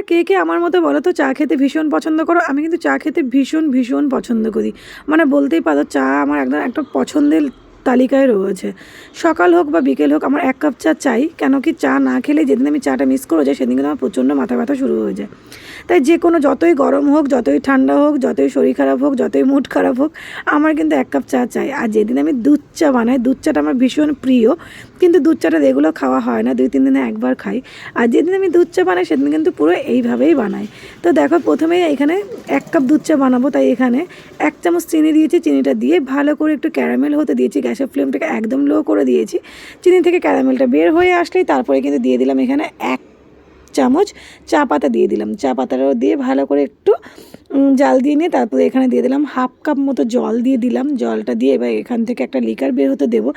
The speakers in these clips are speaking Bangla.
তোমরা কে কে আমার মতো বলো তো? চা খেতে ভীষণ পছন্দ করো। আমি কিন্তু চা খেতে ভীষণ ভীষণ পছন্দ করি। মানে বলতেই পারো, চা আমার একদম একটা পছন্দের তালিকায় রয়েছে। সকাল হোক বা বিকেল হোক, আমার এক কাপ চা চাই। কেন কি চা না খেলে যেদিন আমি চাটা মিস করে যাই, সেদিন কিন্তু আমার প্রচণ্ড মাথা ব্যথা শুরু হয়ে যায়। তাই যে কোনো, যতই গরম হোক, যতই ঠান্ডা হোক, যতই শরীর খারাপ হোক, যতই মুড খারাপ হোক, আমার কিন্তু এক কাপ চা চাই। আর যেদিন আমি দুধ চা বানাই, দুধ চাটা আমার ভীষণ প্রিয়। কিন্তু দুধ চাটা রেগুলার খাওয়া হয় না দুই তিন দিনে একবার খাই। আর যেদিন আমি দুধ চা বানাই, সেদিন কিন্তু পুরো এইভাবেই বানাই। তো দেখো, প্রথমে এখানে এক কাপ দুধ চা বানাবো। তাই এখানে এক চামচ চিনি দিয়েছি। চিনিটা দিয়ে ভালো করে একটু ক্যারামেল হতে দিয়েছি। গ্যাসের ফ্লেমটাকে একদম লো করে দিয়েছি। চিনি থেকে ক্যারামেলটা বের হয়ে আসলেই তারপরে কিন্তু দিয়ে দিলাম এখানে এক চামচ চা পাতা দিয়ে দিলাম। চা পাতাটাও দিয়ে ভালো করে একটু জাল দিয়ে নিয়ে তারপরে এখানে দিয়ে দিলাম হাফ কাপ মতো জল দিয়ে দিলাম। জলটা দিয়ে এবার এখান থেকে একটা লিকার বের হতে দেবো।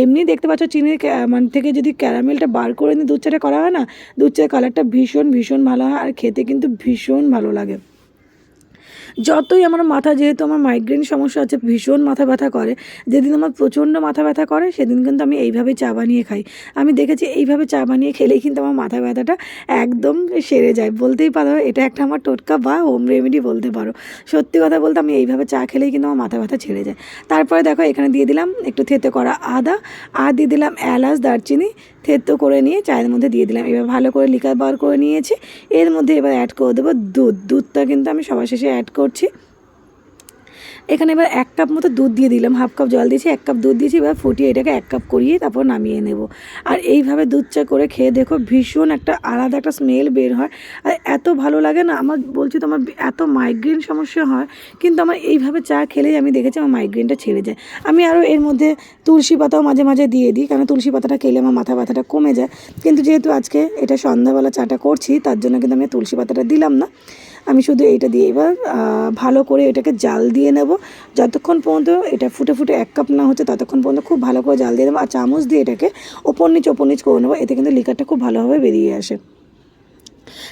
এমনি দেখতে পাচ্ছ চিনির মানে থেকে যদি ক্যারামেলটা বার করে নিয়ে দুধ চাটা করা হয় না, দুধ চায়ের কালারটা ভীষণ ভীষণ ভালো হয় আর খেতে কিন্তু ভীষণ ভালো লাগে। যতই আমার মাথা, যেহেতু আমার মাইগ্রেন সমস্যা আছে, ভীষণ মাথা ব্যথা করে, যেদিন আমার প্রচণ্ড মাথা ব্যথা করে, সেদিন কিন্তু আমি এইভাবে চা বানিয়ে খাই। আমি দেখেছি এইভাবে চা বানিয়ে খেলেই কিন্তু আমার মাথা ব্যথাটা একদম সেরে যায়। বলতেই পারো, এটা একটা আমার টোটকা বা হোম রেমেডি বলতে পারো। সত্যি কথা বলতে আমি এইভাবে চা খেলেই কিন্তু আমার মাথা ব্যথা ছেড়ে যায়। তারপরে দেখো, এখানে দিয়ে দিলাম একটু থেতে করা আদা, আর দিয়ে দিলাম এলাচ, দারচিনি থেতো করে নিয়ে চায়ের মধ্যে দিয়ে দিলাম। এবার ভালো করে লিকার বার করে নিয়েছি। এর মধ্যে এবার অ্যাড করে দেবো দুধ। দুধটা কিন্তু আমি সবার শেষে অ্যাড করছি। এখানে এবার এক কাপ মতো দুধ দিয়ে দিলাম, হাফ কাপ জল দিয়েছি, এক কাপ দুধ দিয়েছি, এবার ফুটিয়ে এটাকে এক কাপ করিয়ে তারপর নামিয়ে নেব। আর এইভাবে দুধ চা করে খেয়ে দেখো ভীষণ একটা আলাদা একটা স্মেল বের হয়। আর এত ভালো লাগে না, আমার বলছি তো আমার এত মাইগ্রেন সমস্যা হয়, কিন্তু আমার এইভাবে চা খেলেই আমি দেখেছি আমার মাইগ্রেনটা ছেড়ে যায়। আমি আরও এর মধ্যে তুলসী পাতাও মাঝে মাঝে দিয়ে দিই কারণ তুলসী পাতাটা খেলে আমার মাথা ব্যথাটা কমে যায়। কিন্তু যেহেতু আজকে এটা সন্ধ্যাবেলা চাটা করছি, তার জন্য কিন্তু আমি তুলসী পাতাটা দিলাম না। আমি শুধু এইটা দিয়ে এবার ভালো করে এটাকে জাল দিয়ে নেব। যতক্ষণ পর্যন্ত এটা ফুটে ফুটে এক কাপ না হচ্ছে, ততক্ষণ পর্যন্ত খুব ভালো করে জাল দিয়ে নেব। আর চামচ দিয়ে এটাকে ওপর নিচ ওপর নিচ করে নেব। এতে কিন্তু লিকারটা খুব ভালোভাবে বেরিয়ে আসে।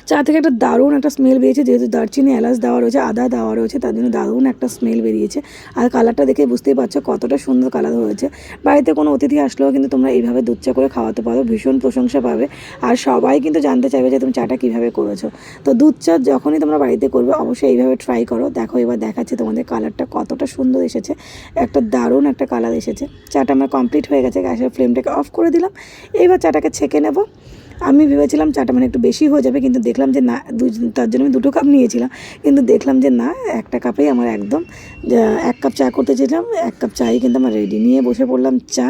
চা থেকে একটা দারুণ একটা স্মেল বেরিয়েছে, যেহেতু দারচিনি, এলাচ দেওয়া রয়েছে, আদা দেওয়া রয়েছে, তার জন্য দারুণ একটা স্মেল বেরিয়েছে। আর কালারটা দেখে বুঝতেই পারছ কতটা সুন্দর কালার হয়েছে। বাড়িতে কোনো অতিথি আসলেও কিন্তু তোমরা এইভাবে দুধ চা করে খাওয়াতে পারো, ভীষণ প্রশংসা পাবে। আর সবাই কিন্তু জানতে চাইবে যে তুমি চাটা কীভাবে করেছ। তো দুধ চা যখনই তোমরা বাড়িতে করবে, অবশ্যই এইভাবে ট্রাই করো। দেখো এবার দেখাচ্ছে তোমাদের কালারটা কতটা সুন্দর এসেছে। একটা দারুণ একটা কালার এসেছে। চাটা আমার কমপ্লিট হয়ে গেছে, গ্যাসের ফ্লেমটাকে অফ করে দিলাম। এবার চাটাকে ছেঁকে নেব। আমি ভেবেছিলাম চাটা মানে একটু বেশি হয়ে যাবে, কিন্তু দেখলাম যে না দু তার জন্য আমি দুটো কাপ নিয়েছিলাম। কিন্তু দেখলাম যে না, একটা কাপেই আমার একদম এক কাপ চা করতে চেয়েছিলাম, এক কাপ চাই কিন্তু আমার রেডি নিয়ে বসে পড়লাম চা,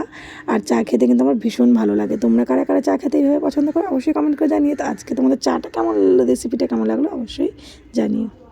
আর চা খেতে কিন্তু আমার ভীষণ ভালো লাগে। তোমরা কারা কারা চা খেতে এইভাবে পছন্দ করো, অবশ্যই কমেন্ট করে জানিয়ে তো আজকে তোমাদের চাটা কেমন রেসিপিটা কেমন লাগল অবশ্যই জানিও।